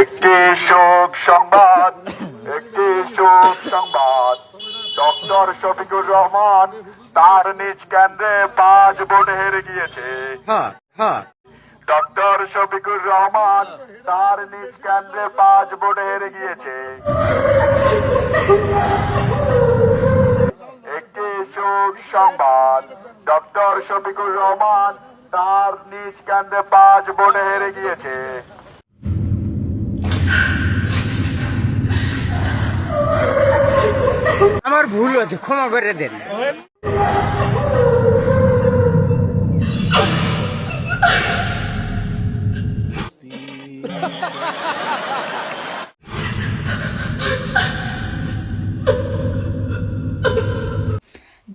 একটি শোক সংবাদ একটি শোক সংবাদ। ডক্টর শফিকুর রহমান তার নিজ কেন্দ্রে পাঁচ ভোটে হেরে গিয়েছে। হ্যাঁ হ্যাঁ। ডক্টর শফিকুর রহমান তার নিজ কেন্দ্রে পাঁচ ভোটে হেরে গিয়েছে। একটি শোক সংবাদ ডক্টর শফিকুর রহমান তার নিজ কান্ডে পাঁচ বোনে হেরে গিয়েছে। আমার ভুল হয়েছে ক্ষমা করে দেন।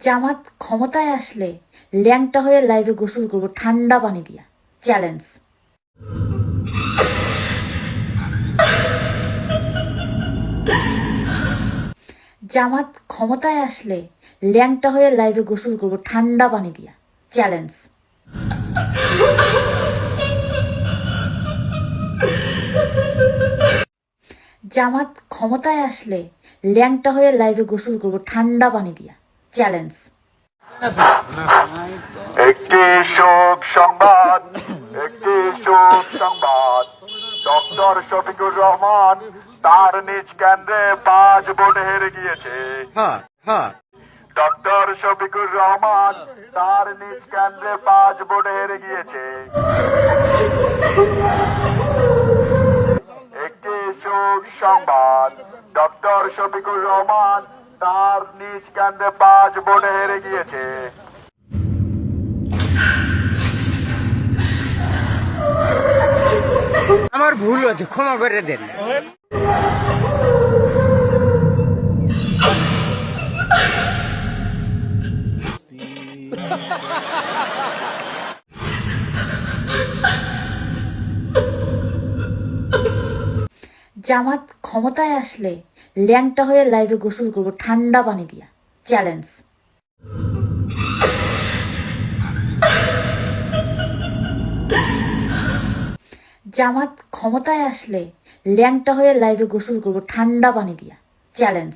জামাত ক্ষমতায় আসলে ল্যাংটা হয়ে লাইভে গোসল করব, ঠান্ডা পানি দিয়া। চ্যালেঞ্জ জামাত ক্ষমতায় আসলে ল্যাংটা হয়ে লাইভে গোসল করব, ঠান্ডা পানি দিয়া। চ্যালেঞ্জ জামাত ক্ষমতায় আসলে ল্যাংটা হয়ে লাইভে গোসল করব, ঠান্ডা পানি দিয়া। চ্যালেঞ্জ। একটি শোক সংবাদ একটি শোক সংবাদ। ডক্টর শফিকুর রহমান তার নিজ কেন্দ্রে পাঁচ ভোটে হেরে গিয়েছে। হ্যাঁ হ্যাঁ। ডক্টর শফিকুর রহমান তার নিজ কেন্দ্রে পাঁচ ভোটে হেরে গিয়েছে। একটি শোক সংবাদ ডক্টর শফিকুর রহমান তার নিজ কাণ্ডে পাঁচ ভোটে হেরে গিয়েছে। আমার ভুল হয়েছে ক্ষমা করে দেন। জামাত ক্ষমতায় আসলে ল্যাংটা হয়ে লাইভে গোসল করব, ঠান্ডা পানি দিয়া। চ্যালেঞ্জ জামাত ক্ষমতায় আসলে ল্যাংটা হয়ে লাইভে গোসল করব, ঠান্ডা পানি দিয়া। চ্যালেঞ্জ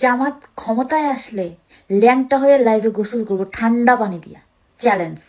জামাত ক্ষমতায় আসলে ল্যাংটা হয়ে লাইভে গোসল করব, ঠান্ডা পানি দিয়া। চ্যালেঞ্জ